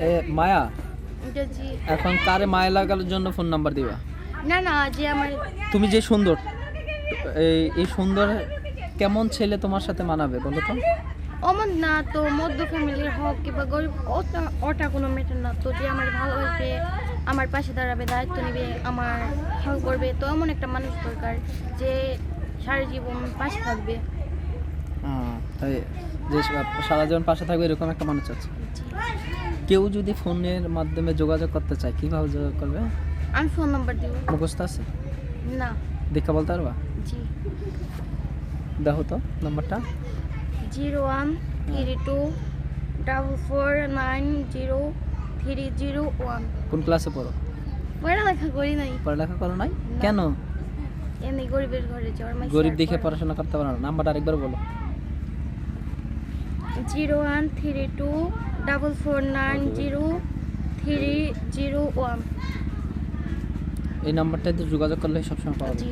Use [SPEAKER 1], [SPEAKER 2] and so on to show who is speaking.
[SPEAKER 1] এ মায়া? এখন কারে মায়া লাগানোর জন্য ফোন নাম্বার দিবা?
[SPEAKER 2] না না যে আমার
[SPEAKER 1] তুমি যে সুন্দর এই এই সুন্দর কেমন ছেলে তোমার সাথে মানাবে বলো তো?
[SPEAKER 2] অমন না তো মধ্য ফ্যামিলির হোক কিংবা গরিব ওটা ওটা কোনো ম্যাটার না তো যে আমার ভালোবাসবে আমার পাশে দাঁড়াবে দায়িত্ব নেবে আমার হেল্প করবে তো এমন একটা মানুষ দরকার যে সারা জীবন পাশে থাকবে।
[SPEAKER 1] হ্যাঁ, তাই যে সারা জীবন পাশে থাকবে এরকম একটা মানুষ আছে। কেউ যদি ফোনের মাধ্যমে যোগাযোগ করতে চায় কীভাবে যোগাযোগ করবে?
[SPEAKER 2] আমি ফোন নাম্বার দিব।
[SPEAKER 1] মুখস্থ আছে?
[SPEAKER 2] না।
[SPEAKER 1] দেখা বলতে পারবা?
[SPEAKER 2] জি।
[SPEAKER 1] দেখো তো নাম্বারটা।
[SPEAKER 2] Zero one three two double four nine zero three zero one.
[SPEAKER 1] কোন ক্লাসে পড়ো?
[SPEAKER 2] পড়ালেখা করি নাই।
[SPEAKER 1] পড়ালেখা করো নাই? কেন?
[SPEAKER 2] এমনি গরিবের ঘরে যাওয়ার
[SPEAKER 1] গরিব দেখে পড়াশোনা করতে পারো না। নাম্বারটা আরেকবার বলো।
[SPEAKER 2] Zero one three two double four nine zero three zero one.
[SPEAKER 1] এই নাম্বারটাতে যোগাযোগ করলে সবসময় পাওয়া
[SPEAKER 2] জি।